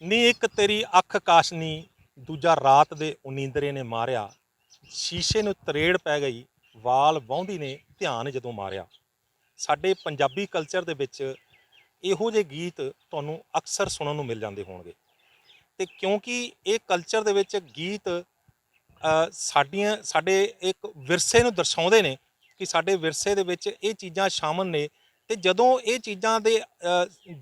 ਨੀ ਇੱਕ ਤੇਰੀ ਅੱਖ ਕਾਸ਼ਨੀ, ਦੂਜਾ ਰਾਤ ਦੇ ਉਨੀਂਦਰੇ ਨੇ ਮਾਰਿਆ। ਸ਼ੀਸ਼ੇ ਨੂੰ ਤਰੇੜ ਪੈ ਗਈ, ਵਾਲ ਵਾਹੁੰਦੀ ਨੇ ਧਿਆਨ ਜਦੋਂ ਮਾਰਿਆ। ਸਾਡੇ ਪੰਜਾਬੀ ਕਲਚਰ ਦੇ ਵਿੱਚ ਇਹੋ ਜਿਹੇ ਗੀਤ ਤੁਹਾਨੂੰ ਅਕਸਰ ਸੁਣਨ ਨੂੰ ਮਿਲ ਜਾਂਦੇ ਹੋਣਗੇ। ਤੇ ਕਿਉਂਕਿ ਇਹ ਕਲਚਰ ਦੇ ਵਿੱਚ ਗੀਤ ਸਾਡੀਆਂ, ਸਾਡੇ ਇੱਕ ਵਿਰਸੇ ਨੂੰ ਦਰਸਾਉਂਦੇ ਨੇ ਕਿ ਸਾਡੇ ਵਿਰਸੇ ਦੇ ਵਿੱਚ ਇਹ ਚੀਜ਼ਾਂ ਸ਼ਾਮਲ ਨੇ। ਤੇ ਜਦੋਂ ਇਹ ਚੀਜ਼ਾਂ ਦੇ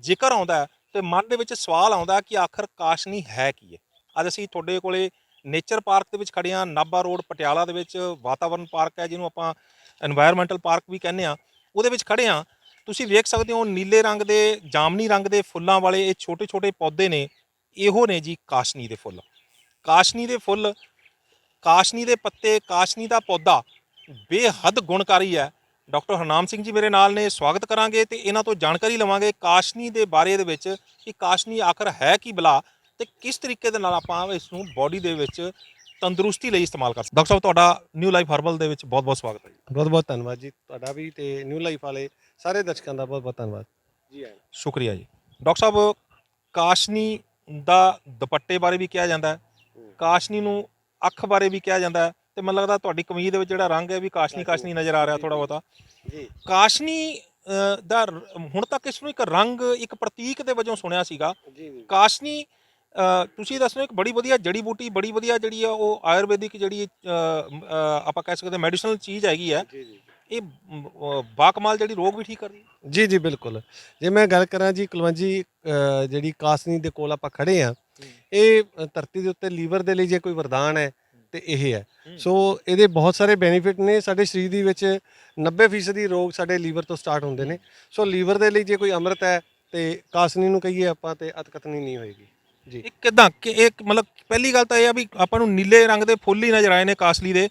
ਜ਼ਿਕਰ ਆਉਂਦਾ ਤੇ ਮਨ ਦੇ ਵਿੱਚ ਸਵਾਲ ਆਉਂਦਾ ਕਿ ਆਖਰ ਕਾਸ਼ਨੀ ਹੈ ਕੀ ਹੈ ਅੱਜ ਅਸੀਂ ਤੁਹਾਡੇ ਕੋਲੇ ਨੇਚਰ ਪਾਰਕ ਦੇ ਵਿੱਚ ਖੜੇ ਆ ਨਾਬਾ ਰੋਡ, ਪਟਿਆਲਾ ਦੇ ਵਿੱਚ ਵਾਤਾਵਰਨ ਪਾਰਕ ਹੈ, ਜਿਹਨੂੰ ਆਪਾਂ এনवायरमेंटਲ ਪਾਰਕ ਵੀ ਕਹਿੰਦੇ ਆ ਉਹਦੇ ਵਿੱਚ ਖੜੇ ਆ ਤੁਸੀਂ ਵੇਖ ਸਕਦੇ ਹੋ ਨੀਲੇ ਰੰਗ ਦੇ, ਜਾਮਨੀ ਰੰਗ ਦੇ ਫੁੱਲਾਂ ਵਾਲੇ ਇਹ ਛੋਟੇ-ਛੋਟੇ ਪੌਦੇ ਨੇ। ਇਹੋ ਨੇ ਜੀ ਕਾਸ਼ਨੀ ਦੇ ਫੁੱਲ। ਕਾਸ਼ਨੀ ਦੇ ਫੁੱਲ, ਕਾਸ਼ਨੀ ਦੇ ਪੱਤੇ, ਕਾਸ਼ਨੀ ਦਾ ਪੌਦਾ ਬੇਹੱਦ ਗੁਣਕਾਰੀ ਹੈ। ਡਾਕਟਰ ਹਰਨਾਮ ਸਿੰਘ ਜੀ ਮੇਰੇ ਨਾਲ ਨੇ ਸਵਾਗਤ ਕਰਾਂਗੇ ਤੇ ਇਹਨਾਂ ਤੋਂ ਜਾਣਕਾਰੀ ਲਵਾਂਗੇ ਕਾਸ਼ਨੀ ਦੇ ਬਾਰੇ ਦੇ ਵਿੱਚ ਕਿ ਕਾਸ਼ਨੀ ਆਖਰ ਹੈ ਕੀ ਬਲਾ ਤੇ ਕਿਸ ਤਰੀਕੇ ਦੇ ਨਾਲ ਆਪਾਂ ਇਸ ਨੂੰ ਬਾਡੀ ਦੇ ਵਿੱਚ ਤੰਦਰੁਸਤੀ ਲਈ ਇਸਤੇਮਾਲ ਕਰ ਸਕਦੇ ਡਾਕਟਰ ਸਾਹਿਬ ਤੁਹਾਡਾ ਨਿਊ ਲਾਈਫ ਹਰਬਲ ਦੇ ਵਿੱਚ ਬਹੁਤ ਬਹੁਤ ਸਵਾਗਤ ਹੈ ਜੀ। ਬਹੁਤ ਬਹੁਤ ਧੰਨਵਾਦ ਜੀ ਤੁਹਾਡਾ ਵੀ ਤੇ ਨਿਊ ਲਾਈਫ ਵਾਲੇ ਸਾਰੇ ਦਰਸ਼ਕਾਂ ਦਾ ਬਹੁਤ ਬਹੁਤ ਧੰਨਵਾਦ। ਜੀ ਆਇਆਂ ਸ਼ੁਕਰੀਆ ਜੀ। ਡਾਕਟਰ ਸਾਹਿਬ ਕਾਸ਼ਨੀ ਦਾ ਦੁਪੱਟੇ ਬਾਰੇ ਵੀ ਕਿਹਾ ਜਾਂਦਾ ਹੈ। ਕਾਸ਼ਨੀ ਨੂੰ ਅੱਖ ਬਾਰੇ ਵੀ ਕਿਹਾ ਜਾਂਦਾ ਹੈ। ਤੇ ਮੈਨੂੰ ਲੱਗਦਾ ਤੁਹਾਡੀ ਕਮੀਜ਼ ਦੇ ਵਿੱਚ ਜਿਹੜਾ ਰੰਗ ਹੈ ਵੀ ਕਾਸ਼ਨੀ ਕਾਸ਼ਨੀ ਨਜ਼ਰ ਆ ਰਿਹਾ ਥੋੜਾ ਬਹੁਤਾ। ਜੀ। ਕਾਸ਼ਨੀ ਦਾ ਹੁਣ ਤੱਕ ਇਸ ਨੂੰ ਇੱਕ ਰੰਗ ਇੱਕ ਪ੍ਰਤੀਕ ਦੇ ਵਜੋਂ ਸੁਣਿਆ ਸੀਗਾ। ਕਾਸ਼ਨੀ ਤੁਸੀਂ ਦੱਸੋ ਇੱਕ ਬੜੀ ਵਧੀਆ ਜੜੀ ਬੂਟੀ ਬੜੀ ਵਧੀਆ ਜਿਹੜੀ ਆ ਉਹ ਆਯੁਰਵੈਦਿਕ ਜਿਹੜੀ ਆਪਾਂ ਕਹਿ ਸਕਦੇ ਮੈਡੀਸਨਲ ਚੀਜ਼ ਹੈਗੀ ਆ। ਜੀ ਜੀ। ਇਹ ਬਾਕਮਾਲ ਜਿਹੜੀ ਰੋਗ ਵੀ ਠੀਕ ਕਰਦੀ ਹੈ ਜੀ ਜੀ ਬਿਲਕੁਲ। ਜੇ ਮੈਂ ਗੱਲ ਕਰਾਂ ਜੀ ਕੁਲਵੰਜੀ ਜਿਹੜੀ ਕਾਸਨੀ ਦੇ ਕੋਲ ਆਪਾਂ ਖੜੇ ਆ ਇਹ ਧਰਤੀ ਦੇ ਉੱਤੇ ਲੀਵਰ ਦੇ ਲਈ ਜੇ ਕੋਈ ਵਰਦਾਨ ਹੈ ਤੇ ਇਹ ਹੈ। ਸੋ ਇਹਦੇ ਬਹੁਤ ਸਾਰੇ ਬੈਨੀਫਿਟ ਨੇ। ਸਾਡੇ ਸਰੀਰ ਦੇ ਵਿੱਚ 90% ਦੀ ਰੋਗ ਸਾਡੇ ਲੀਵਰ ਤੋਂ ਸਟਾਰਟ ਹੁੰਦੇ ਨੇ। ਸੋ ਲੀਵਰ ਦੇ ਲਈ ਜੇ ਕੋਈ ਅੰਮ੍ਰਿਤ ਹੈ ਤੇ ਕਾਸਨੀ ਨੂੰ ਕਹੀਏ ਆਪਾਂ ਤੇ ਅਤਕਤਨੀ ਨਹੀਂ ਹੋਏਗੀ। ਜੀ। ਇਹ ਕਿਦਾਂ? ਕਿ ਇਹ ਮਤਲਬ ਪਹਿਲੀ ਗੱਲ ਤਾਂ ਇਹ ਆ ਵੀ ਆਪਾਂ ਨੂੰ ਨੀਲੇ ਰੰਗ ਦੇ ਫੁੱਲ ਹੀ ਨਜ਼ਰ ਆਏ ਨੇ ਕਾਸਲੀ ਦੇ।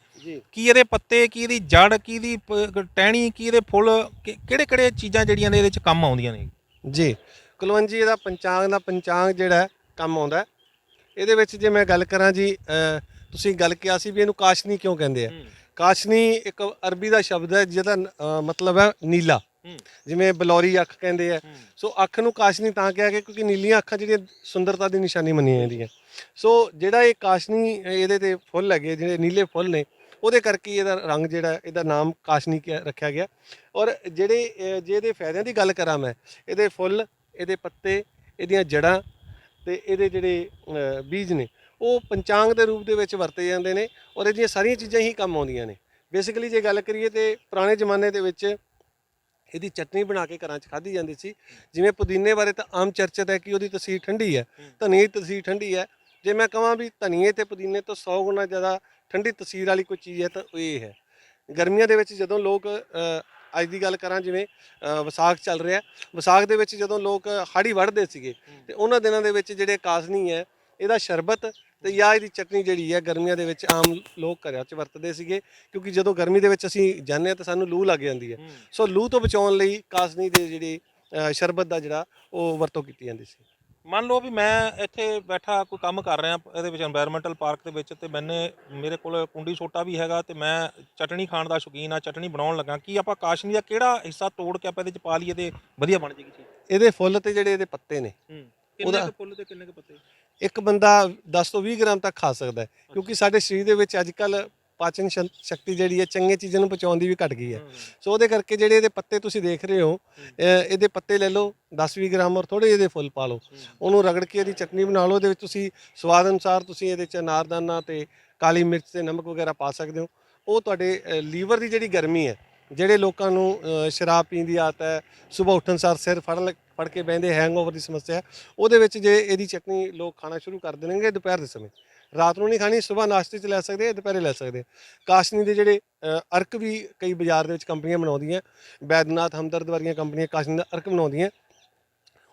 ਕੀ ਇਹਦੇ ਪੱਤੇ ਕੀ ਇਹਦੀ ਜੜ ਕੀ ਇਹਦੀ ਟਹਿਣੀ ਕੀ ਇਹਦੇ ਫੁੱਲ ਕਿਹੜੇ ਕਿਹੜੇ ਚੀਜ਼ਾਂ ਜਿਹੜੀਆਂ ਨੇ ਇਹਦੇ ਵਿੱਚ ਕੰਮ ਆਉਂਦੀਆਂ ਨੇ? ਜੀ। ਕੁਲਵੰਜੀ ਇਹਦਾ ਪੰਚਾਂਗ ਦਾ ਪੰਚਾਂਗ ਜਿਹੜਾ ਕੰਮ ਆਉਂਦਾ। ਇਹਦੇ ਵਿੱਚ ਜੇ ਮੈਂ ਗੱਲ ਕਰਾਂ ਜੀ ਅ, ਤੁਸੀਂ ਗੱਲ ਕਿਹਾ ਸੀ ਵੀ ਇਹਨੂੰ ਕਾਸ਼ਨੀ ਕਿਉਂ ਕਹਿੰਦੇ ਆ? ਕਾਸ਼ਨੀ ਇੱਕ ਅਰਬੀ ਦਾ ਸ਼ਬਦ ਹੈ ਜਿਹਦਾ ਅ, ਮਤਲਬ ਹੈ ਨੀਲਾ। ਜਿਵੇਂ ਬਲੌਰੀ ਅੱਖ ਕਹਿੰਦੇ ਆ। ਸੋ ਅੱਖ ਨੂੰ ਕਾਸ਼ਨੀ ਤਾਂ ਕਿਹਾ ਗਿਆ ਕਿਉਂਕਿ ਨੀਲੀਆਂ ਅੱਖਾਂ ਜਿਹੜੀਆਂ ਸੁੰਦਰਤਾ ਦੀ ਨਿਸ਼ਾਨੀ ਮੰਨੀਆਂ ਜਾਂਦੀਆਂ। ਸੋ ਜਿਹੜਾ ਇਹ ਕਾਸ਼ਨੀ ਇਹਦੇ ਤੇ ਫੁੱਲ ਹੈਗੇ ਜਿਹੜੇ ਨੀਲੇ ਫੁੱਲ ਨੇ ਉਹਦੇ ਕਰਕੇ ਹੀ ਇਹਦਾ ਰੰਗ ਜਿਹੜਾ ਇਹਦਾ ਨਾਮ ਕਾਸ਼ਨੀ ਕਿਹਾ- ਰੱਖਿਆ ਗਿਆ। ਔਰ ਜਿਹੜੇ ਅ, ਜੇ ਇਹਦੇ ਫਾਇਦਿਆਂ ਦੀ ਗੱਲ ਕਰਾਂ ਮੈਂ ਇਹਦੇ ਫੁੱਲ ਇਹਦੇ ਪੱਤੇ ਇਹਦੀਆਂ ਜੜਾਂ ਤੇ ਇਹਦੇ ਜਿਹੜੇ ਅ, ਬੀਜ ਨੇ ਉਹ ਪੰਚਾਂਗ ਦੇ ਰੂਪ ਦੇ ਵਿੱਚ ਵਰਤੇ ਜਾਂਦੇ ਨੇ ਔਰ ਇਹਦੀਆਂ ਸਾਰੀਆਂ ਚੀਜ਼ਾਂ ਹੀ ਕੰਮ ਆਉਂਦੀਆਂ ਨੇ। ਬੇਸਿਕਲੀ ਜੇ ਗੱਲ ਕਰੀਏ ਤੇ ਪੁਰਾਣੇ ਜ਼ਮਾਨੇ ਦੇ ਵਿੱਚ ਇਹਦੀ ਚਟਨੀ ਬਣਾ ਕੇ ਘਰਾਂ 'ਚ ਖਾਧੀ ਜਾਂਦੀ ਸੀ। ਜਿਵੇਂ ਪੁਦੀਨੇ ਬਾਰੇ ਤਾਂ ਆਮ ਚਰਚਿਤ ਹੈ ਕਿ ਉਹਦੀ ਤਸੀਰ ਠੰਡੀ ਹੈ। ਧਨੀਏ ਦੀ ਤਸੀਰ ਠੰਡੀ ਹੈ। ਜੇ ਮੈਂ ਕਹਾਂ ਵੀ ਧਨੀਏ ਤੇ ਪੁਦੀਨੇ ਤੋਂ 100 ਗੁਣਾ ਜ਼ਿਆਦਾ ਠੰਡੀ ਤਸੀਰ ਵਾਲੀ ਕੋਈ ਚੀਜ਼ ਹੈ ਤਾਂ ਉਹ ਇਹ ਹੈ। ਗਰਮੀਆਂ ਦੇ ਵਿੱਚ ਜਦੋਂ ਲੋਕ ਅੱਜ ਦੀ ਗੱਲ ਕਰਾਂ ਜਿਵੇਂ ਵਿਸਾਖ ਚੱਲ ਰਿਹਾ ਵਿਸਾਖ ਦੇ ਵਿੱਚ ਜਦੋਂ ਲੋਕ ਹਾੜੀ ਵੜਦੇ ਸੀਗੇ ਤੇ ਉਹਨਾਂ ਦਿਨਾਂ ਦੇ ਵਿੱਚ ਜਿਹੜੇ ਕਾਸਨੀ ਹੈ ਇਹਦਾ ਸ਼ਰਬਤ ਤੇ ਜਾਂ ਇਹਦੀ ਚਟਨੀ ਜਿਹੜੀ ਹੈ ਗਰਮੀਆਂ ਦੇ ਵਿੱਚ ਆਮ ਲੋਕ ਘਰਾਂ 'ਚ ਵਰਤਦੇ ਸੀਗੇ ਕਿਉਂਕਿ ਜਦੋਂ ਗਰਮੀ ਦੇ ਵਿੱਚ ਅਸੀਂ ਜਾਂਦੇ ਹਾਂ ਤਾਂ ਸਾਨੂੰ ਲੂ ਲੱਗ ਜਾਂਦੀ ਹੈ। ਸੋ ਲੂ ਤੋਂ ਬਚਾਉਣ ਲਈ ਕਾਸਨੀ ਦੇ ਜਿਹੜੀ ਸ਼ਰਬਤ ਦਾ ਜਿਹੜਾ ਉਹ ਵਰਤੋਂ ਕੀਤੀ ਜਾਂਦੀ ਸੀ। ਮੰਨ ਲਓ ਵੀ ਮੈਂ ਇੱਥੇ ਬੈਠਾ ਕੋਈ ਕੰਮ ਕਰ ਰਿਹਾ ਇਹਦੇ ਵਿੱਚ এনवायरमेंटਲ ਪਾਰਕ ਦੇ ਵਿੱਚ ਤੇ ਮੈਨੇ ਮੇਰੇ ਕੋਲ ਕੁੰਡੀ ਛੋਟਾ ਵੀ ਹੈਗਾ ਤੇ ਮੈਂ ਚਟਣੀ ਖਾਣ ਦਾ ਸ਼ੌਕੀਨ ਆ ਚਟਣੀ ਬਣਾਉਣ ਲੱਗਾ। ਕੀ ਆਪਾਂ ਕਾਸ਼ਨੀ ਦਾ ਕਿਹੜਾ ਹਿੱਸਾ ਤੋੜ ਕੇ ਆਪਾਂ ਇਹਦੇ ਚ ਪਾ ਲਈਏ ਤੇ ਵਧੀਆ ਬਣ ਜੇਗੀ ਚੀਜ਼? ਇਹਦੇ ਫੁੱਲ ਤੇ ਜਿਹੜੇ ਇਹਦੇ ਪੱਤੇ ਨੇ ਕਿੰਨੇ ਕੁ ਫੁੱਲ ਤੇ ਕਿੰਨੇ ਕੁ ਪੱਤੇ? ਇੱਕ ਬੰਦਾ 10 ਤੋਂ 20 ਗ੍ਰਾਮ ਤੱਕ ਖਾ ਸਕਦਾ ਹੈ ਕਿਉਂਕਿ ਸਾਡੇ ਸਰੀਰ ਦੇ ਵਿੱਚ ਅੱਜ ਕੱਲ ਪਾਚਨ ਸ਼ਨ- ਸ਼ਕਤੀ ਜਿਹੜੀ ਹੈ ਚੰਗੇ ਚੀਜ਼ਾਂ ਨੂੰ ਪਚਾਉਣ ਦੀ ਵੀ ਘਟ ਗਈ ਹੈ। ਸੋ ਉਹਦੇ ਕਰਕੇ ਜਿਹੜੇ ਇਹਦੇ ਪੱਤੇ ਤੁਸੀਂ ਦੇਖ ਰਹੇ ਹੋ ਅਹ ਇਹਦੇ ਪੱਤੇ ਲੈ ਲਓ 10-20 ਗ੍ਰਾਮ ਔਰ ਥੋੜੇ ਜਿਹੇ ਫੁੱਲ ਪਾ ਲਓ। ਉਹਨੂੰ ਰਗੜ ਕੇ ਇਹਦੀ ਚਟਨੀ ਬਣਾ ਲਓ ਇਹਦੇ ਵਿੱਚ ਤੁਸੀਂ ਸਵਾਦ ਅਨੁਸਾਰ ਤੁਸੀਂ ਇਹਦੇ ਚ ਅਨਾਰਦਾਨਾ ਤੇ ਕਾਲੀ ਮਿਰਚ ਤੇ ਨਮਕ ਵਗੈਰਾ ਪਾ ਸਕਦੇ ਹੋ। ਉਹ ਤੁਹਾਡੇ ਲੀਵਰ ਦੀ ਜਿਹੜੀ ਗਰਮੀ ਹੈ ਜਿਹੜੇ ਲੋਕਾਂ ਨੂੰ ਅਹ, ਸ਼ਰਾਬ ਪੀਣ ਦੀ ਆਦਤ ਹੈ ਸਵੇਰ ਉੱਠਣ ਸਾਰ ਸਿਰ ਫੜ ਲ- ਫੜ ਕੇ ਬਹਿੰਦੇ ਹੈਂਗਓਵਰ ਦੀ ਸਮੱਸਿਆ ਹੈ, ਉਹਦੇ ਵਿੱਚ ਜੇ ਇਹਦੀ ਚਟਨੀ ਲੋਕ ਖਾਣਾ ਸ਼ੁਰੂ ਕਰ ਦੇਣਗੇ ਦੁਪਹਿਰ ਦੇ ਸਮੇਂ। ਰਾਤ ਨੂੰ ਨਹੀਂ ਖਾਣੀ ਸਵੇਰ ਨਾਸ਼ਤੇ 'ਚ ਲੈ ਸਕਦੇ ਆ ਦੁਪਹਿਰੇ ਲੈ ਸਕਦੇ ਆ। ਕਾਸ਼ਨੀ ਦੇ ਜਿਹੜੇ ਅ, ਅਰਕ ਵੀ ਕਈ ਬਾਜ਼ਾਰ ਦੇ ਵਿੱਚ ਕੰਪਨੀਆਂ ਬਣਾਉਂਦੀਆਂ ਬੈਦਨਾਥ ਹਮਦਰਦ ਵਰਗੀਆਂ ਕੰਪਨੀਆਂ ਕਾਸ਼ਨੀ ਦਾ ਅਰਕ ਬਣਾਉਂਦੀਆਂ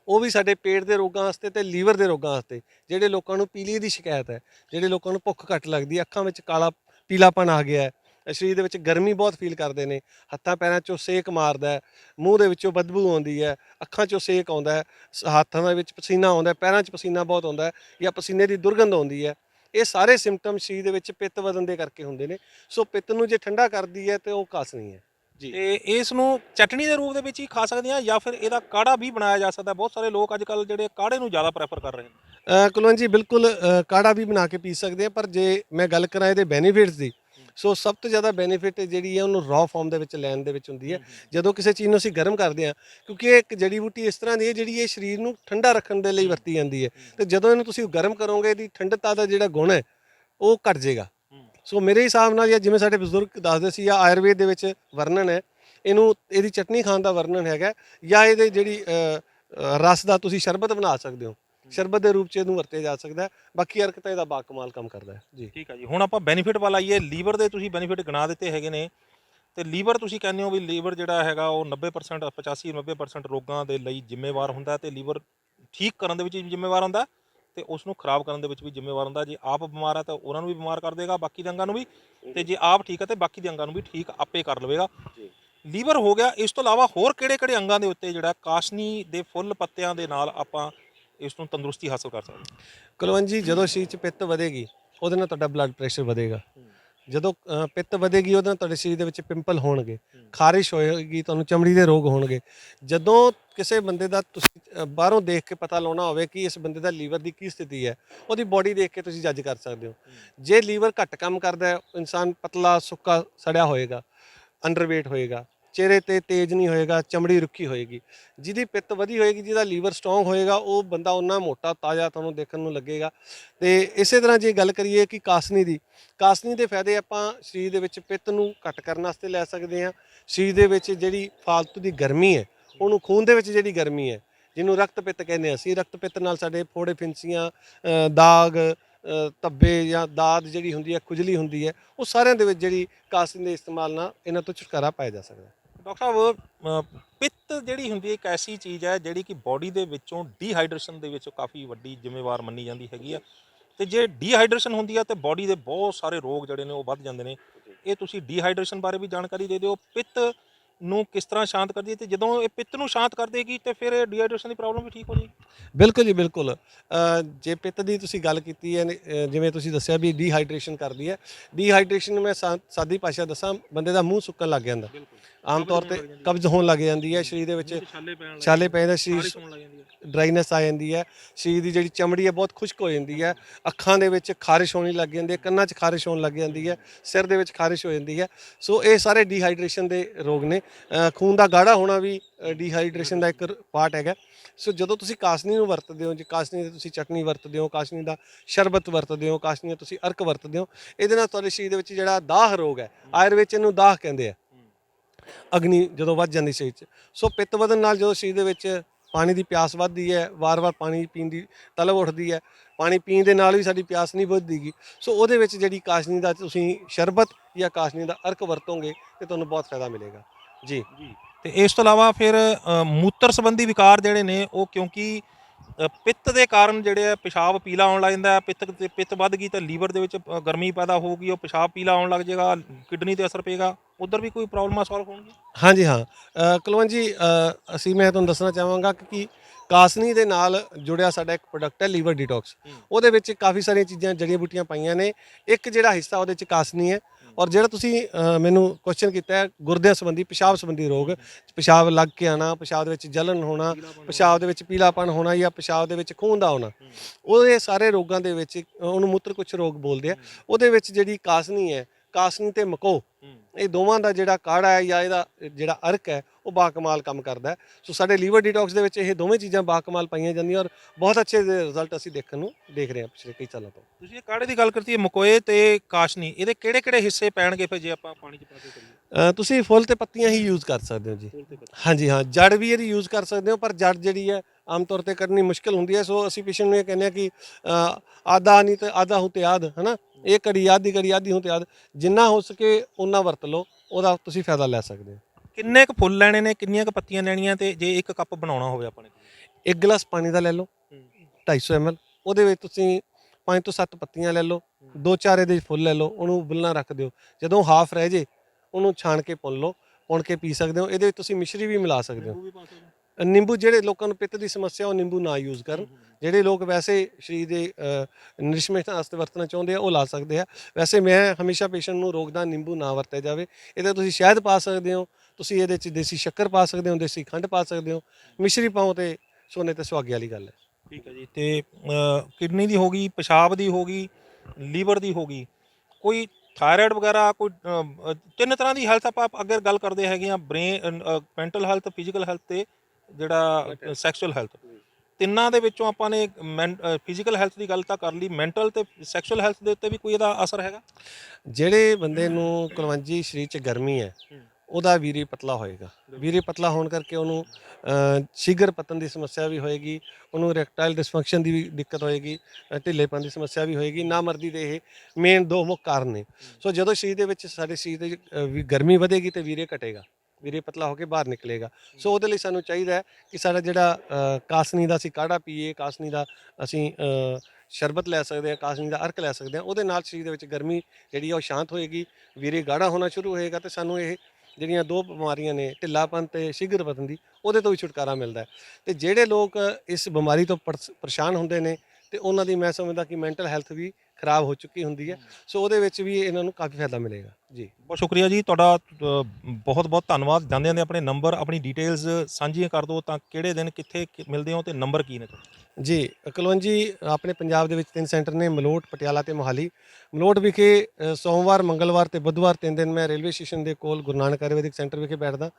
ਉਹ ਵੀ ਸਾਡੇ ਪੇਟ ਦੇ ਰੋਗਾਂ ਵਾਸਤੇ ਤੇ ਲੀਵਰ ਦੇ ਰੋਗਾਂ ਵਾਸਤੇ ਜਿਹੜੇ ਲੋਕਾਂ ਨੂੰ ਪੀਲੀ ਦੀ ਸ਼ਿਕਾਇਤ ਹੈ ਜਿਹੜੇ ਲੋਕਾਂ ਨੂੰ ਭੁੱਖ ਘੱਟ ਲੱਗਦੀ ਹੈ ਅੱਖਾਂ ਵਿੱਚ ਕਾਲਾ ਪੀਲਾਪਨ ਆ ਗਿਆ ਹੈ ਸਰੀਰ ਦੇ ਵਿੱਚ ਗਰਮੀ ਬਹੁਤ ਫੀਲ ਕਰਦੇ ਨੇ ਹੱਥਾਂ ਪੈਰਾਂ 'ਚੋਂ ਸੇਕ ਮਾਰਦਾ ਹੈ ਮੂੰਹ ਦੇ ਵਿੱਚੋਂ ਬਦਬੂ ਆਉਂਦੀ ਹੈ ਅੱਖਾਂ 'ਚੋਂ ਸੇਕ ਆਉਂਦਾ ਹੱਥਾਂ ਦੇ ਵਿੱਚ ਪਸੀਨਾ ਆਉਂਦਾ ਹੈ ਪੈਰਾਂ 'ਚ ਪਸੀਨਾ ਬਹੁਤ ਆਉਂਦਾ ਹੈ ਜਾਂ ਪਸੀਨੇ ਦੀ ਦੁਰਗੰਧ ਆਉਂਦੀ ਹੈ ਇਹ ਸਾਰੇ ਸਿੰਪਟਮ ਸਰੀਰ ਦੇ ਵਿੱਚ ਪਿੱਤ ਵਧਣ ਦੇ ਕਰਕੇ ਹੁੰਦੇ ਨੇ ਸੋ ਪਿੱਤ ਨੂੰ ਜੇ ਠੰਡਾ ਕਰਦੀ ਹੈ ਤੇ ਉਹ ਕਾਸਨੀ ਹੈ। ਜੀ। ਤੇ ਇਸ ਨੂੰ ਚਟਣੀ ਦੇ ਰੂਪ ਦੇ ਵਿੱਚ ਹੀ ਖਾ ਸਕਦੇ ਆ ਜਾਂ ਫਿਰ ਇਹਦਾ ਕਾੜਾ ਵੀ ਬਣਾਇਆ ਜਾ ਸਕਦਾ ਬਹੁਤ ਸਾਰੇ ਲੋਕ ਅੱਜ ਕੱਲ ਜਿਹੜੇ ਕਾੜੇ ਨੂੰ ਜ਼ਿਆਦਾ ਪ੍ਰੈਫਰ ਕਰ ਰਹੇ ਨੇ। ਕੁਲਵੰਤ ਜੀ ਬਿਲਕੁਲ ਕਾੜਾ ਵੀ ਬਣਾ ਕੇ ਪੀ ਸਕਦੇ ਆ ਪਰ ਜੇ ਮੈਂ ਗੱਲ ਕਰਾਂ ਇਹਦੇ ਬੈਨੀਫਿਟਸ ਦੀ ਸੋ ਸਭ ਤੋਂ ਜ਼ਿਆਦਾ ਬੈਨੀਫਿਟ ਜਿਹੜੀ ਹੈ ਉਹਨੂੰ ਰॉ ਫਾਰਮ ਦੇ ਵਿੱਚ ਲੈਣ ਦੇ ਵਿੱਚ ਹੁੰਦੀ ਹੈ। ਜਦੋਂ ਕਿਸੇ ਚੀਜ਼ ਨੂੰ ਅਸੀਂ ਗਰਮ ਕਰਦੇ ਆ ਕਿਉਂਕਿ ਇਹ ਇੱਕ ਜੜੀ ਬੂਟੀ ਇਸ ਤਰ੍ਹਾਂ ਦੀ ਹੈ ਜਿਹੜੀ ਇਹ ਸਰੀਰ ਨੂੰ ਠੰਡਾ ਰੱਖਣ ਦੇ ਲਈ ਵਰਤੀ ਜਾਂਦੀ ਹੈ। ਤੇ ਜਦੋਂ ਇਹਨੂੰ ਤੁਸੀਂ ਗਰਮ ਕਰੋਗੇ ਇਹਦੀ ਠੰਡਤਾ ਦਾ ਜਿਹੜਾ ਗੁਣ ਹੈ ਉਹ ਘਟ ਜਾਏਗਾ। ਸੋ ਮੇਰੇ ਹਿਸਾਬ ਨਾਲ ਜਾਂ ਜਿਵੇਂ ਸਾਡੇ ਬਜ਼ੁਰਗ ਦੱਸਦੇ ਸੀ ਜਾਂ ਆਯੁਰਵੇਦ ਦੇ ਵਿੱਚ ਵਰਣਨ ਹੈ ਇਹਨੂੰ ਇਹਦੀ ਚਟਨੀ ਖਾਣ ਦਾ ਵਰਣਨ ਹੈਗਾ ਜਾਂ ਇਹਦੇ ਜਿਹੜੀ ਰਸ ਦਾ ਤੁਸੀਂ ਸ਼ਰਬਤ ਬਣਾ ਸਕਦੇ ਹੋ। ਸ਼ਰਬਤ ਦੇ ਰੂਪ ਚ ਇਹਨੂੰ ਵਰਤਿਆ ਜਾ ਸਕਦਾ ਹੈ। ਬਾਕੀ ਅਰਕ ਤਾਂ ਇਹਦਾ ਬਾਕਮਾਲ ਕੰਮ ਕਰਦਾ ਹੈ। ਜੀ। ਠੀਕ ਹੈ ਜੀ। ਹੁਣ ਆਪਾਂ ਬੈਨੀਫਿਟ ਵੱਲ ਆਈਏ। ਲੀਵਰ ਦੇ ਤੁਸੀਂ ਬੈਨੀਫਿਟ ਗਿਣਾ ਦਿੱਤੇ ਹੈਗੇ ਨੇ। ਤੇ ਲੀਵਰ ਤੁਸੀਂ ਕਹਿੰਦੇ ਹੋ ਵੀ ਲੀਵਰ ਜਿਹੜਾ ਹੈਗਾ ਉਹ 90% 85 90% ਰੋਗਾਂ ਦੇ ਲਈ ਜ਼ਿੰਮੇਵਾਰ ਹੁੰਦਾ ਤੇ ਲੀਵਰ ਠੀਕ ਕਰਨ ਦੇ ਵਿੱਚ ਵੀ ਜ਼ਿੰਮੇਵਾਰ ਹੁੰਦਾ ਤੇ ਉਸ ਨੂੰ ਖਰਾਬ ਕਰਨ ਦੇ ਵਿੱਚ ਵੀ ਜ਼ਿੰਮੇਵਾਰ ਹੁੰਦਾ ਜੇ ਆਪ ਬਿਮਾਰ ਹੈ ਤਾਂ ਉਹਨਾਂ ਨੂੰ ਵੀ ਬਿਮਾਰ ਕਰ ਦੇਗਾ ਬਾਕੀ ਦੇ ਅੰਗਾਂ ਨੂੰ ਵੀ। ਤੇ ਜੇ ਆਪ ਠੀਕ ਹੈ ਤੇ ਬਾਕੀ ਦੇ ਅੰਗਾਂ ਨੂੰ ਵੀ ਠੀਕ ਆਪੇ ਕਰ ਲਵੇਗਾ। ਜੀ। ਲੀਵਰ ਹੋ ਗਿਆ। ਇਸ ਤੋਂ ਇਲਾਵਾ ਹੋਰ ਕਿਹੜੇ-ਕਿਹੜੇ ਅੰਗਾਂ ਦੇ ਉੱਤੇ ਜਿਹੜਾ ਕਾਸ਼ਨੀ ਦੇ ਫੁੱਲ ਪੱਤਿਆਂ ਦੇ ਨਾਲ ਆਪਾਂ ਇਸ ਨੂੰ ਤੰਦਰੁਸਤੀ ਹਾਸਲ ਕਰ ਸਕਦੇ ਹਾਂ। ਕੁਲਵੰਤ ਜੀ ਜਦੋਂ ਸਰੀਰ ਚ ਪਿੱਤ ਵਧੇਗੀ ਉਹਦੇ ਨਾਲ ਤੁਹਾਡਾ ਬਲੱਡ ਪ੍ਰੈਸ਼ਰ ਵਧੇਗਾ। ਜਦੋਂ ਅ, ਪਿੱਤ ਵਧੇਗੀ ਉਹਦੇ ਨਾਲ ਤੁਹਾਡੇ ਸਰੀਰ ਦੇ ਵਿੱਚ ਪਿੰਪਲ ਹੋਣਗੇ ਖਾਰਿਸ਼ ਹੋਏਗੀ ਤੁਹਾਨੂੰ ਚਮੜੀ ਦੇ ਰੋਗ ਹੋਣਗੇ। ਜਦੋਂ ਕਿਸੇ ਬੰਦੇ ਦਾ ਤੁਸੀਂ ਅ, ਬਾਹਰੋਂ ਦੇਖ ਕੇ ਪਤਾ ਲਾਉਣਾ ਹੋਵੇ ਕਿ ਇਸ ਬੰਦੇ ਦਾ ਲੀਵਰ ਦੀ ਕੀ ਸਥਿਤੀ ਹੈ ਉਹਦੀ ਬਾਡੀ ਦੇਖ ਕੇ ਤੁਸੀਂ ਜੱਜ ਕਰ ਸਕਦੇ ਹੋ। ਜੇ ਲੀਵਰ ਘੱਟ ਕੰਮ ਕਰਦਾ ਹੈ ਇਨਸਾਨ ਪਤਲਾ ਸੁੱਕਾ ਸੜਿਆ ਹੋਏਗਾ ਅੰਡਰਵੇਟ ਹੋਏਗਾ ਚਿਹਰੇ ਤੇ ਤੇਜ਼ ਨਹੀਂ ਹੋਏਗਾ ਚਮੜੀ ਰੁੱਖੀ ਹੋਏਗੀ। ਜਿਹਦੀ ਪਿੱਤ ਵਧੀ ਹੋਏਗੀ ਜਿਹਦਾ ਲੀਵਰ ਸਟਰੋਂਗ ਹੋਏਗਾ ਉਹ ਬੰਦਾ ਉਹਨਾਂ ਮੋਟਾ ਤਾਜ਼ਾ ਤੁਹਾਨੂੰ ਦੇਖਣ ਨੂੰ ਲੱਗੇਗਾ। ਤੇ ਇਸੇ ਤਰ੍ਹਾਂ ਜੇ ਗੱਲ ਕਰੀਏ ਕਿ ਕਾਸਨੀ ਦੀ ਕਾਸਨੀ ਦੇ ਫਾਇਦੇ ਆਪਾਂ ਸਰੀਰ ਦੇ ਵਿੱਚ ਪਿੱਤ ਨੂੰ ਘੱਟ ਕਰਨ ਵਾਸਤੇ ਲੈ ਸਕਦੇ ਹਾਂ। ਸਰੀਰ ਦੇ ਵਿੱਚ ਜਿਹੜੀ ਫਾਲਤੂ ਦੀ ਗਰਮੀ ਹੈ ਉਹਨੂੰ ਖੂਨ ਦੇ ਵਿੱਚ ਜਿਹੜੀ ਗਰਮੀ ਹੈ ਜਿਹਨੂੰ ਰਕਤ ਪਿੱਤ ਕਹਿੰਦੇ ਹਾਂ ਅਸੀਂ ਰਕਤ ਪਿੱਤ ਨਾਲ ਸਾਡੇ ਫੋੜੇ ਫਿੰਸੀਆਂ ਦਾਗ ਅ, ਧੱਬੇ ਜਾਂ ਦਾਦ ਜਿਹੜੀ ਹੁੰਦੀ ਹੈ ਖੁਜਲੀ ਹੁੰਦੀ ਹੈ ਉਹ ਸਾਰਿਆਂ ਦੇ ਵਿੱਚ ਜਿਹੜੀ ਕਾਸਨੀ ਦੇ ਇਸਤੇਮਾਲ ਨਾਲ ਇਹਨਾਂ ਤੋਂ ਛੁਟਕਾਰਾ ਪਾਇਆ ਜਾ ਸਕਦਾ ਹੈ। ਡਾਕਟਰ ਸਾਹਿਬ ਪਿੱਤ ਜਿਹੜੀ ਹੁੰਦੀ ਹੈ, ਇੱਕ ਐਸੀ ਚੀਜ਼ ਹੈ ਜਿਹੜੀ ਕਿ ਬਾਡੀ ਦੇ ਵਿੱਚੋਂ ਡੀਹਾਈਡਰੇਸ਼ਨ ਦੇ ਵਿੱਚੋਂ ਕਾਫੀ ਵੱਡੀ ਜ਼ਿੰਮੇਵਾਰ ਮੰਨੀ ਜਾਂਦੀ ਹੈਗੀ ਆ। ਤੇ ਜੇ ਡੀਹਾਈਡਰੇਸ਼ਨ ਹੁੰਦੀ ਆ, ਤੇ ਬਾਡੀ ਦੇ ਬਹੁਤ ਸਾਰੇ ਰੋਗ ਜਿਹੜੇ ਨੇ ਉਹ ਵੱਧ ਜਾਂਦੇ ਨੇ। ਇਹ ਤੁਸੀਂ ਡੀਹਾਈਡਰੇਸ਼ਨ ਬਾਰੇ ਵੀ ਜਾਣਕਾਰੀ ਦੇ ਦਿਓ। ਪਿੱਤ ਨੂੰ ਕਿਸ ਤਰ੍ਹਾਂ ਸ਼ਾਂਤ ਕਰਦੀ ਹੈ? ਤੇ ਜਦੋਂ ਇਹ ਪਿੱਤ ਨੂੰ ਸ਼ਾਂਤ ਕਰ ਦੇਗੀ, ਤੇ ਫਿਰ ਇਹ ਡੀਹਾਈਡਰੇਸ਼ਨ ਦੀ ਪ੍ਰੋਬਲਮ ਵੀ ਠੀਕ ਹੋ ਜਾਏਗੀ। ਬਿਲਕੁਲ ਜੀ, ਬਿਲਕੁਲ। ਜੇ ਪਿੱਤ ਦੀ ਤੁਸੀਂ ਗੱਲ ਕੀਤੀ ਹੈ ਜਿਵੇਂ ਤੁਸੀਂ ਦੱਸਿਆ ਵੀ ਡੀਹਾਈਡਰੇਸ਼ਨ ਕਰਦੀ ਹੈ। ਡੀਹਾਈਡਰੇਸ਼ਨ ਮੈਂ ਸਾ- ਸਾਦੀ ਭਾਸ਼ਾ ਦੱਸਾਂ, ਬੰਦੇ ਦਾ ਮੂੰਹ ਸੁੱਕਣ ਲੱਗ ਜਾਂਦਾ। ਬਿਲਕੁਲ ਆਮ ਤੌਰ ਤੇ ਕਬਜ਼ ਹੋਣ ਲੱਗ ਜਾਂਦੀ ਹੈ ਸਰੀਰ ਦੇ ਵਿੱਚ ਛਾਲੇ ਪੈਣ ਛਾਲੇ ਪੈ ਜਾਂਦੇ ਸਰੀਰ ਹੋਣ ਲੱਗ ਜਾਂਦੀ ਹੈ। ਡਰਾਈਨੈਸ ਆ ਜਾਂਦੀ ਹੈ ਸਰੀਰ ਦੀ ਜਿਹੜੀ ਚਮੜੀ ਹੈ ਬਹੁਤ ਖੁਸ਼ਕ ਹੋ ਜਾਂਦੀ ਹੈ ਅੱਖਾਂ ਦੇ ਵਿੱਚ ਖਾਰਿਸ਼ ਹੋਣੀ ਲੱਗ ਜਾਂਦੀ ਹੈ ਕੰਨਾਂ 'ਚ ਖਾਰਿਸ਼ ਹੋਣ ਲੱਗ ਜਾਂਦੀ ਹੈ ਸਿਰ ਦੇ ਵਿੱਚ ਖਾਰਿਸ਼ ਹੋ ਜਾਂਦੀ ਹੈ। ਸੋ ਇਹ ਸਾਰੇ ਡੀਹਾਈਡਰੇਸ਼ਨ ਦੇ ਰੋਗ ਨੇ। ਅ, ਖੂਨ ਦਾ ਗਾੜਾ ਹੋਣਾ ਵੀ ਡੀਹਾਈਡਰੇਸ਼ਨ ਦਾ ਇੱਕ ਪਾਰਟ ਹੈਗਾ। ਸੋ ਜਦੋਂ ਤੁਸੀਂ ਕਾਸਨੀ ਨੂੰ ਵਰਤਦੇ ਹੋ ਜੇ ਕਾਸਨੀ ਦੀ ਤੁਸੀਂ ਚਟਨੀ ਵਰਤਦੇ ਹੋ ਕਾਸਨੀ ਦਾ ਸ਼ਰਬਤ ਵਰਤਦੇ ਹੋ ਕਾਸਨੀ ਦਾ ਤੁਸੀਂ ਅਰਕ ਵਰਤਦੇ ਹੋ ਇਹਦੇ ਨਾਲ ਤੁਹਾਡੇ ਸਰੀਰ ਦੇ ਵਿੱਚ ਜਿਹੜਾ ਦਾਹ ਰੋਗ ਹੈ। ਆਯੁਰਵੇਦ 'ਚ ਇਹਨੂੰ ਦਾਹ ਕਹਿੰਦੇ ਆ। ਅਗਨੀ ਜਦੋਂ ਵੱਧ ਜਾਂਦੀ ਸਰੀਰ 'ਚ। ਸੋ ਪਿੱਤ ਵਧਣ ਨਾਲ ਜਦੋਂ ਸਰੀਰ ਦੇ ਵਿੱਚ ਪਾਣੀ ਦੀ ਪਿਆਸ ਵੱਧਦੀ ਹੈ ਵਾਰ-ਵਾਰ ਪਾਣੀ ਪੀਣ ਦੀ ਤਲਬ ਉੱਠਦੀ ਹੈ ਪਾਣੀ ਪੀਣ ਦੇ ਨਾਲ ਵੀ ਸਾਡੀ ਪਿਆਸ ਨਹੀਂ ਵੱਧਦੀਗੀ। ਸੋ ਉਹਦੇ ਵਿੱਚ ਜਿਹੜੀ ਕਾਸ਼ਨੀ ਦਾ ਤੁਸੀਂ ਸ਼ਰਬਤ ਜਾਂ ਕਾਸ਼ਨੀ ਦਾ ਅਰਕ ਵਰਤੋਗੇ ਤੇ ਤੁਹਾਨੂੰ ਬਹੁਤ ਫਾਇਦਾ ਮਿਲੇਗਾ। ਜੀ। ਜੀ। ਤੇ ਇਸ ਤੋਂ ਇਲਾਵਾ ਫਿਰ ਅ, ਮੂਤਰ ਸੰਬੰਧੀ ਵਿਕਾਰ ਜਿਹੜੇ ਨੇ ਉਹ ਕਿਉਂਕਿ ਪਿੱਤ ਦੇ ਕਾਰਨ ਜਿਹੜੇ ਆ ਪਿਸ਼ਾਬ ਪੀਲਾ ਆਉਣ ਲੱਗ ਜਾਂਦਾ ਪਿੱਤ ਪਿੱਤ ਵੱਧ ਗਈ ਤਾਂ ਲੀਵਰ ਦੇ ਵਿੱਚ ਗਰਮੀ ਪੈਦਾ ਹੋਊਗੀ ਉਹ ਪਿਸ਼ਾਬ ਪੀਲਾ ਆਉਣ ਲੱਗ ਜਾਏਗਾ ਕਿਡਨੀ ਤੇ ਅਸਰ ਪਏਗਾ। ਉਧਰ ਵੀ ਕੋਈ ਪ੍ਰੋਬਲਮਾਂ ਸੋਲਵ ਹੋਣਗੀਆਂ? ਹਾਂਜੀ ਹਾਂ। ਕੁਲਵੰਤ ਜੀ ਅਸੀਂ ਮੈਂ ਤੁਹਾਨੂੰ ਦੱਸਣਾ ਚਾਹਾਂਗਾ ਕਿ ਕਾਸਨੀ ਦੇ ਨਾਲ ਜੁੜਿਆ ਸਾਡਾ ਇੱਕ ਪ੍ਰੋਡਕਟ ਹੈ ਲੀਵਰ ਡੀਟੌਕਸ। ਉਹਦੇ ਵਿੱਚ ਕਾਫੀ ਸਾਰੀਆਂ ਚੀਜ਼ਾਂ ਜੜੀਆਂ ਬੂਟੀਆਂ ਪਾਈਆਂ ਨੇ। ਇੱਕ ਜਿਹੜਾ ਹਿੱਸਾ ਉਹਦੇ ਚ ਕਾਸਨੀ ਹੈ ਔਰ ਜਿਹੜਾ ਤੁਸੀਂ ਅ, ਮੈਨੂੰ ਕੁਐਸਚਨ ਕੀਤਾ ਹੈ ਗੁਰਦਿਆਂ ਸੰਬੰਧੀ ਪਿਸ਼ਾਬ ਸੰਬੰਧੀ ਰੋਗ ਪਿਸ਼ਾਬ ਲੱਗ ਕੇ ਆਣਾ ਪਿਸ਼ਾਬ ਦੇ ਵਿੱਚ ਜਲਨ ਹੋਣਾ ਪਿਸ਼ਾਬ ਦੇ ਵਿੱਚ ਪੀਲਾਪਨ ਹੋਣਾ ਜਾਂ ਪਿਸ਼ਾਬ ਦੇ ਵਿੱਚ ਖੂਨ ਦਾ ਆਉਣਾ ਉਹਦੇ ਸਾਰੇ ਰੋਗਾਂ ਦੇ ਵਿੱਚ ਉਹਨੂੰ ਮੂਤਰ ਕੁਛ ਰੋਗ ਬੋਲਦੇ ਆ ਉਹਦੇ ਵਿੱਚ ਜਿਹੜੀ ਕਾਸਨੀ ਹੈ ਕਾਸਨੀ ਤੇ ਮਕੋ। ਇਹ ਦੋਵਾਂ ਦਾ ਜਿਹੜਾ ਕਾੜਾ ਹੈ ਜਾਂ ਇਹਦਾ ਜਿਹੜਾ ਅਰਕ ਹੈ ਉਹ ਬਾਕਮਾਲ ਕੰਮ ਕਰਦਾ ਹੈ। ਸੋ ਸਾਡੇ ਲੀਵਰ ਡੀਟੌਕਸ ਦੇ ਵਿੱਚ ਇਹ ਦੋਵੇਂ ਚੀਜ਼ਾਂ ਬਾਕਮਾਲ ਪਾਈਆਂ ਜਾਂਦੀਆਂ ਔਰ ਬਹੁਤ ਅੱਛੇ ਰਿਜ਼ਲਟ ਅਸੀਂ ਦੇਖਣ ਨੂੰ ਦੇਖ ਰਹੇ ਹਾਂ ਪਿਛਲੇ ਕਈ ਸਾਲਾਂ ਤੋਂ। ਤੁਸੀਂ ਇਹ ਕਾੜੇ ਦੀ ਗੱਲ ਕਰਤੀ ਮਕੋਏ ਤੇ ਕਾਸ਼ਨੀ ਇਹਦੇ ਕਿਹੜੇ ਕਿਹੜੇ ਹਿੱਸੇ ਪੈਣਗੇ ਫਿਰ ਜੇ ਆਪਾਂ ਪਾਣੀ 'ਚ ਪਾ ਕੇ ਕਰੀਏ? ਤੁਸੀਂ ਫੁੱਲ ਤੇ ਪੱਤੀਆਂ ਹੀ ਯੂਜ਼ ਕਰ ਸਕਦੇ ਹੋ ਜੀ। ਹਾਂਜੀ ਹਾਂ ਜੜ ਵੀ ਇਹਦੀ ਯੂਜ਼ ਕਰ ਸਕਦੇ ਹੋ ਪਰ ਜੜ ਜਿਹੜੀ ਹੈ ਆਮ ਤੌਰ ਤੇ ਕਰਨੀ ਮੁਸ਼ਕਲ ਹੁੰਦੀ ਹੈ। ਸੋ ਅਸੀਂ ਪੇਸ਼ੈਂਟ ਨੂੰ ਇਹ ਕਹਿੰਦੇ ਆ ਕਿ ਆਧਾ ਨਹੀਂ ਤੇ ਆਧਾ ਹੁ ਤੇ ਆਧ ਹਨਾ? ਇਹ ਘੜੀ ਆਧੀ ਘੜੀ ਆਧੀ ਹੁ ਤੇ ਆਧ ਜਿੰਨਾ ਹੋ ਸਕੇ ਉਨਾ ਵਰਤ ਲਓ ਉਹਦਾ ਤੁਸੀਂ ਫਾਇਦਾ ਲੈ ਸਕਦੇ ਹੋ। ਕਿੰਨੇ ਕੁ ਫੁੱਲ ਲੈਣੇ ਨੇ ਕਿੰਨੀਆਂ ਕੁ ਪੱਤੀਆਂ ਲੈਣੀਆਂ ਤੇ ਜੇ ਇੱਕ ਕੱਪ ਬਣਾਉਣਾ ਹੋਵੇ ਆਪਾਂ ਨੇ ਇੱਕ ਗਲਾਸ ਪਾਣੀ ਦਾ ਲੈ ਲਓ 250 ml ਉਹਦੇ ਵਿੱਚ ਤੁਸੀਂ 5 ਤੋਂ 7 ਪੱਤੀਆਂ ਲੈ ਲਓ ਦੋ ਚਾਰ ਇਹਦੇ ਫੁੱਲ ਲੈ ਲਓ ਉਹਨੂੰ ਉਬਲਣਾ ਰੱਖ ਦਿਓ ਜਦੋਂ ਹਾਫ ਰਹਿ ਜੇ ਉਹਨੂੰ ਛਾਣ ਕੇ ਪੁੰਨ ਲਓ ਪੁੰਨ ਕੇ ਪੀ ਸਕਦੇ ਹੋ ਇਹਦੇ ਵਿੱਚ ਤੁਸੀਂ ਮਿਸ਼ਰੀ ਵੀ ਮਿਲਾ ਸਕਦੇ ਹੋ। ਨਿੰਬੂ ਜਿਹੜੇ ਲੋਕਾਂ ਨੂੰ ਪਿੱਤ ਦੀ ਸਮੱਸਿਆ ਉਹ ਨਿੰਬੂ ਨਾ ਯੂਜ਼ ਕਰਨ ਜਿਹੜੇ ਲੋਕ ਵੈਸੇ ਸਰੀਰ ਦੇ ਨਿਰਿਸ਼ਮੇਸ਼ ਵਾਸਤੇ ਵਰਤਣਾ ਚਾਹੁੰਦੇ ਆ ਉਹ ਲਾ ਸਕਦੇ ਆ। ਵੈਸੇ ਮੈਂ ਹਮੇਸ਼ਾ ਪੇਸ਼ੈਂਟ ਨੂੰ ਰੋਕਦਾ ਨਿੰਬੂ ਨਾ ਵਰਤਿਆ ਜਾਵੇ। ਇਹਦੇ ਤੁਸੀਂ ਸ਼ਹਿਦ ਪਾ ਸਕਦੇ ਹੋ ਤੁਸੀਂ ਇਹਦੇ ਚ ਦੇਸੀ ਸ਼ੱਕਰ ਪਾ ਸਕਦੇ ਹੋ ਦੇਸੀ ਖੰਡ ਪਾ ਸਕਦੇ ਹੋ। ਮਿਸ਼ਰੀ ਪਾਓ ਤੇ ਸੋਨੇ ਤੇ ਸੁਹਾਗੇ ਵਾਲੀ ਗੱਲ ਹੈ। ਠੀਕ ਹੈ ਜੀ ਤੇ ਕਿਡਨੀ ਦੀ ਹੋ ਗਈ ਪਿਸ਼ਾਬ ਦੀ ਹੋ ਗਈ ਲੀਵਰ ਦੀ ਹੋ ਗਈ। ਕੋਈ ਥਾਇਰਾਇਡ ਵਗੈਰਾ ਕੋਈ ਤਿੰਨ ਤਰ੍ਹਾਂ ਦੀ ਹੈਲਥ ਆਪਾਂ ਅਗਰ ਗੱਲ ਕਰਦੇ ਹੈਗੇ ਆ brain mental health physical health ਤੇ ਜਿਹੜਾ ਸੈਕਸ਼ੂਅਲ ਹੈਲਥ ਤਿੰਨਾਂ ਦੇ ਵਿੱਚੋਂ ਆਪਾਂ ਨੇ ਫਿਜ਼ੀਕਲ ਹੈਲਥ ਦੀ ਗੱਲ ਤਾਂ ਕਰ ਲਈ। ਮੈਂਟਲ ਤੇ ਸੈਕਸ਼ੂਅਲ ਹੈਲਥ ਦੇ ਉੱਤੇ ਵੀ ਕੋਈ ਇਹਦਾ ਅਸਰ ਹੈਗਾ? ਜਿਹੜੇ ਬੰਦੇ ਨੂੰ ਕੁਲਵੰਜੀ ਸਰੀਰ 'ਚ ਗਰਮੀ ਹੈ ਉਹਦਾ ਵੀਰੇ ਪਤਲਾ ਹੋਏਗਾ। ਵੀਰੇ ਪਤਲਾ ਹੋਣ ਕਰਕੇ ਉਹਨੂੰ ਅ, ਸ਼ੀਘਰ ਪਤਨ ਦੀ ਸਮੱਸਿਆ ਵੀ ਹੋਏਗੀ ਉਹਨੂੰ ਰੈਕਟਾਈਲ ਡਿਸਫੰਕਸ਼ਨ ਦੀ ਵੀ ਦਿੱਕਤ ਹੋਏਗੀ ਢਿੱਲੇਪਨ ਦੀ ਸਮੱਸਿਆ ਵੀ ਹੋਏਗੀ ਨਾਮਰਦੀ ਦੇ ਇਹ ਮੇਨ ਦੋ ਮੁੱਖ ਕਾਰਨ ਨੇ। ਸੋ ਜਦੋਂ ਸਰੀਰ ਦੇ ਵਿੱਚ ਸਾਡੇ ਸਰੀਰ ਦੇ ਗਰਮੀ ਵਧੇਗੀ ਤੇ ਵੀਰੇ ਘਟੇਗਾ। ਵੀਰੇ ਪਤਲਾ ਹੋ ਕੇ ਬਾਹਰ ਨਿਕਲੇਗਾ। ਸੋ ਉਹਦੇ ਲਈ ਸਾਨੂੰ ਚਾਹੀਦਾ ਹੈ ਕਿ ਸਾਡਾ ਜਿਹੜਾ ਕਾਸਨੀ ਦਾ ਅਸੀਂ ਕਾੜਾ ਪੀਏ, ਕਾਸਨੀ ਦਾ ਅਸੀਂ ਸ਼ਰਬਤ ਲੈ ਸਕਦੇ ਹਾਂ, ਕਾਸਨੀ ਦਾ ਅਰਕ ਲੈ ਸਕਦੇ ਹਾਂ, ਉਹਦੇ ਨਾਲ ਸਰੀਰ ਦੇ ਵਿੱਚ ਗਰਮੀ ਜਿਹੜੀ ਆ ਉਹ ਸ਼ਾਂਤ ਹੋਏਗੀ। ਵੀਰੇ ਗਾੜਾ ਹੋਣਾ ਸ਼ੁਰੂ ਹੋਏਗਾ ਤੇ ਸਾਨੂੰ ਇਹ ਜਿਹੜੀਆਂ ਦੋ ਬਿਮਾਰੀਆਂ ਨੇ, ਢਿੱਲਾਪਨ ਤੇ ਸ਼ਿਗਰ ਪਤਨ ਦੀ, ਉਹਦੇ ਤੋਂ ਵੀ ਛੁਟਕਾਰਾ ਮਿਲਦਾ ਹੈ। ਤੇ ਜਿਹੜੇ ਲੋਕ ਇਸ ਬਿਮਾਰੀ ਤੋਂ ਪਰਸ- ਪਰੇਸ਼ਾਨ ਹੁੰਦੇ ਨੇ ਤੇ ਉਹਨਾਂ ਦੀ ਮੈਂ ਸਮਝਦਾ ਕਿ ਮੈਂਟਲ ਹੈਲਥ ਵੀ ਖਰਾਬ ਹੋ ਚੁੱਕੀ ਹੁੰਦੀ ਹੈ। ਸੋ ਉਹਦੇ ਵਿੱਚ ਵੀ ਇਹਨਾਂ ਨੂੰ ਕਾਫੀ ਫਾਇਦਾ ਮਿਲੇਗਾ। ਜੀ। ਬਹੁਤ ਸ਼ੁਕਰੀਆ ਜੀ। ਤੁਹਾਡਾ ਬਹੁਤ ਬਹੁਤ ਧੰਨਵਾਦ। ਜਾਂਦੇ ਜਾਂਦੇ ਆਪਣੇ ਨੰਬਰ ਆਪਣੀ ਡਿਟੇਲਸ ਸਾਂਝੀਆਂ ਕਰ ਦਿਓ ਤਾਂ ਕਿਹੜੇ ਦਿਨ ਕਿੱਥੇ ਮਿਲਦੇ ਹੋ ਤੇ ਨੰਬਰ ਕੀ ਨੇ ਤੁਹਾਡੇ? ਜੀ ਕੁਲਵੰਜੀ ਆਪਣੇ ਪੰਜਾਬ ਦੇ ਵਿੱਚ ਤਿੰਨ ਸੈਂਟਰ ਨੇ ਮਲੋਟ ਪਟਿਆਲਾ ਤੇ ਮੋਹਾਲੀ। ਮਲੋਟ ਵਿਖੇ ਅ, ਸੋਮਵਾਰ ਮੰਗਲਵਾਰ ਤੇ ਬੁੱਧਵਾਰ ਤਿੰਨ ਦਿਨ ਮੈਂ ਰੇਲਵੇ ਸਟੇਸ਼ਨ ਦੇ ਕੋਲ ਗੁਰੂ ਨਾਨਕ ਆਯੁਰਵੈਦਿਕ ਸੈਂਟਰ ਵਿਖੇ ਬੈਠਦਾ।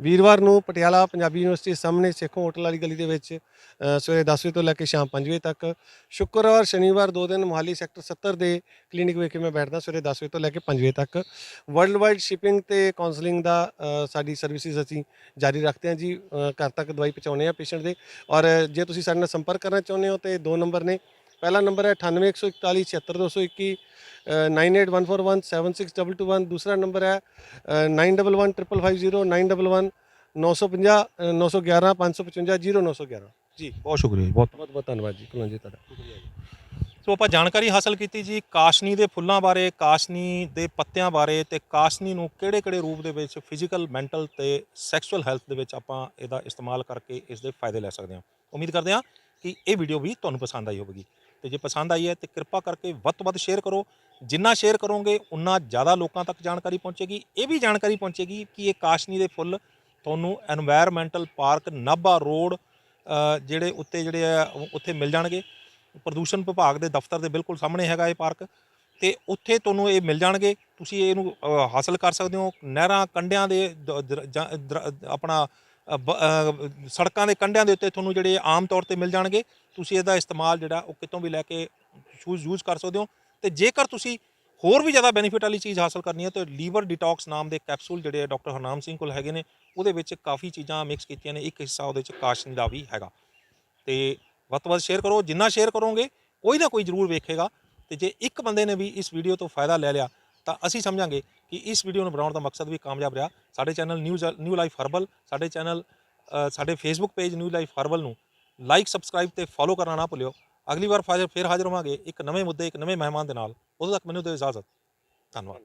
ਵੀਰਵਾਰ ਨੂੰ ਪਟਿਆਲਾ ਪੰਜਾਬੀ ਯੂਨੀਵਰਸਿਟੀ ਸਾਹਮਣੇ ਸੇਖੋਂ ਹੋਟਲ ਵਾਲੀ ਗਲੀ ਦੇ ਵਿੱਚ ਅ, ਸਵੇਰੇ 10 ਵਜੇ ਤੋਂ ਲੈ ਕੇ ਸ਼ਾਮ 5 ਵਜੇ ਤੱਕ ਸ਼ੁੱਕਰਵਾਰ ਸ਼ਨੀਵਾਰ ਦੋ ਦਿਨ ਮੋਹਾਲੀ ਸੈਕਟਰ 70 ਦੇ ਕਲੀਨਿਕ ਵਿਖੇ ਮੈਂ ਬੈਠਦਾ ਸਵੇਰੇ 10 ਵਜੇ ਤੋਂ ਲੈ ਕੇ 5 ਵਜੇ ਤੱਕ। ਵਰਲਡ ਵਾਈਡ ਸ਼ਿਪਿੰਗ ਤੇ ਕਾਉਂਸਲਿੰਗ ਦਾ ਅ, ਸਾਡੀ ਸਰਵਿਸਿਜ਼ ਅਸੀਂ ਜਾਰੀ ਰੱਖਦੇ ਹਾਂ ਜੀ ਅ, ਘਰ ਤੱਕ ਦਵਾਈ ਪਹੁੰਚਾਉਂਦੇ ਹਾਂ ਪੇਸ਼ੈਂਟ ਦੇ। ਔਰ ਜੇ ਤੁਸੀਂ ਸਾਡੇ ਨਾਲ ਸੰਪਰਕ ਕਰਨਾ ਚਾਹੁੰਦੇ ਹੋ ਤੇ ਦੋ ਨੰਬਰ ਨੇ। ਪਹਿਲਾ ਨੰਬਰ ਹੈ 9814 76221 9814176221 ਦੂਸਰਾ ਨੰਬਰ ਹੈ 911550 911 950 911 555 0911 ਜੀ ਬਹੁਤ ਸ਼ੁਕਰੀਆ ਬਹੁਤ ਬਹੁਤ ਬਹੁਤ ਧੰਨਵਾਦ ਜੀ ਕੁਲਨ ਜੀ ਤੁਹਾਡਾ। ਸੋ ਆਪਾਂ ਜਾਣਕਾਰੀ ਹਾਸਲ ਕੀਤੀ ਜੀ ਕਾਸ਼ਨੀ ਦੇ ਫੁੱਲਾਂ ਬਾਰੇ ਕਾਸ਼ਨੀ ਦੇ ਪੱਤਿਆਂ ਬਾਰੇ ਤੇ ਕਾਸ਼ਨੀ ਨੂੰ ਕਿਹੜੇ-ਕਿਹੜੇ ਰੂਪ ਦੇ ਵਿੱਚ ਫਿਜ਼ੀਕਲ ਮੈਂਟਲ ਤੇ ਸੈਕਸ਼ੂਅਲ ਹੈਲਥ ਦੇ ਵਿੱਚ ਆਪਾਂ ਇਹਦਾ ਇਸਤੇਮਾਲ ਕਰਕੇ ਇਸ ਦੇ ਫਾਇਦੇ ਲੈ ਸਕਦੇ ਹਾਂ। ਉਮੀਦ ਕਰਦੇ ਹਾਂ ਕਿ ਇਹ ਵੀਡੀਓ ਵੀ ਤੁਹਾਨੂੰ ਪਸੰਦ ਆਈ ਹੋਵੇਗੀ। ਤੇ ਜੇ ਪਸੰਦ ਆਈ ਹੈ, ਤੇ ਕਿਰਪਾ ਕਰਕੇ ਵੱਧ ਤੋਂ ਵੱਧ ਸ਼ੇਅਰ ਕਰੋ। ਜਿੰਨਾ ਸ਼ੇਅਰ ਕਰੋਗੇ, ਉਨਾ ਜ਼ਿਆਦਾ ਲੋਕਾਂ ਤੱਕ ਜਾਣਕਾਰੀ ਪਹੁੰਚੇਗੀ। ਇਹ ਵੀ ਜਾਣਕਾਰੀ ਪਹੁੰਚੇਗੀ ਕਿ ਇਹ ਕਾਸ਼ਨੀ ਦੇ ਫੁੱਲ ਤੁਹਾਨੂੰ এনवायरमेंटल ਪਾਰਕ ਨਾਭਾ ਰੋਡ ਜਿਹੜੇ ਉੱਤੇ ਜਿਹੜੇ ਆ ਉੱਥੇ ਮਿਲ ਜਾਣਗੇ। ਪ੍ਰਦੂਸ਼ਣ ਵਿਭਾਗ ਦੇ ਦਫ਼ਤਰ ਦੇ ਬਿਲਕੁਲ ਸਾਹਮਣੇ ਹੈਗਾ ਇਹ ਪਾਰਕ ਤੇ ਉੱਥੇ ਤੁਹਾਨੂੰ ਇਹ ਮਿਲ ਜਾਣਗੇ। ਤੁਸੀਂ ਇਹਨੂੰ ਹਾਸਲ ਕਰ ਸਕਦੇ ਹੋ। ਨਹਿਰਾਂ ਕੰਡਿਆਂ ਦੇ ਆਪਣਾ ਸੜਕਾਂ ਦੇ ਕੰਢਿਆਂ ਦੇ ਉੱਤੇ ਤੁਹਾਨੂੰ ਜਿਹੜੇ ਆਮ ਤੌਰ ਤੇ ਮਿਲ ਜਾਣਗੇ, ਤੁਸੀਂ ਇਹਦਾ ਇਸਤੇਮਾਲ ਜਿਹੜਾ ਉਹ ਕਿਤੋਂ ਵੀ ਲੈ ਕੇ ਸ਼ੂਜ਼ ਯੂਜ਼ ਕਰ ਸਕਦੇ ਹੋ। ਤੇ ਜੇਕਰ ਤੁਸੀਂ ਹੋਰ ਵੀ ਜ਼ਿਆਦਾ ਬੈਨੀਫਿਟ ਵਾਲੀ ਚੀਜ਼ ਹਾਸਲ ਕਰਨੀ ਹੈ, ਤਾਂ ਲੀਵਰ ਡਿਟੌਕਸ ਨਾਮ ਦੇ ਕੈਪਸੂਲ ਜਿਹੜੇ ਡਾਕਟਰ ਹਰਨਾਮ ਸਿੰਘ ਕੋਲ ਹੈਗੇ ਨੇ, ਉਹਦੇ ਵਿੱਚ ਕਾਫੀ ਚੀਜ਼ਾਂ ਮਿਕਸ ਕੀਤੀਆਂ ਨੇ, ਇੱਕ ਹਿੱਸਾ ਉਹਦੇ ਵਿੱਚ ਕਾਸ਼ਨੀ ਦਾ ਵੀ ਹੈਗਾ। ਤੇ ਵੱਧ ਤੋਂ ਵੱਧ ਸ਼ੇਅਰ ਕਰੋ, ਜਿੰਨਾ ਸ਼ੇਅਰ ਕਰੋਗੇ, ਕੋਈ ਨਾ ਕੋਈ ਜ਼ਰੂਰ ਵੇਖੇਗਾ। ਤੇ ਜੇ ਇੱਕ ਬੰਦੇ ਨੇ ਵੀ ਇਸ ਵੀਡੀਓ ਤੋਂ ਫਾਇਦਾ ਲੈ ਲਿਆ, ਤਾਂ ਅਸੀਂ ਸਮਝਾਂਗੇ ਕਿ ਇਸ ਵੀਡੀਓ ਨੂੰ ਬਣਾਉਣ ਦਾ ਮਕਸਦ ਵੀ ਕਾਮਯਾਬ ਰਿਹਾ। ਸਾਡੇ channel news new life herbal, ਸਾਡੇ ਚੈਨਲ ਸਾਡੇ Facebook page new life herbal ਨੂੰ ਲਾਈਕ ਸਬਸਕ੍ਰਾਈਬ ਤੇ ਫੋਲੋ ਕਰਨਾ ਨਾ ਭੁੱਲਿਓ। ਅਗਲੀ ਵਾਰ ਫਾਜ਼ਰ ਫਿਰ ਹਾਜ਼ਰ ਹੋਵਾਂਗੇ ਇੱਕ ਨਵੇਂ ਮੁੱਦੇ, ਇੱਕ ਨਵੇਂ ਮਹਿਮਾਨ ਦੇ ਨਾਲ। ਉਦੋਂ ਤੱਕ ਮੈਨੂੰ ਦਿਓ ਇਜਾਜ਼ਤ। ਧੰਨਵਾਦ।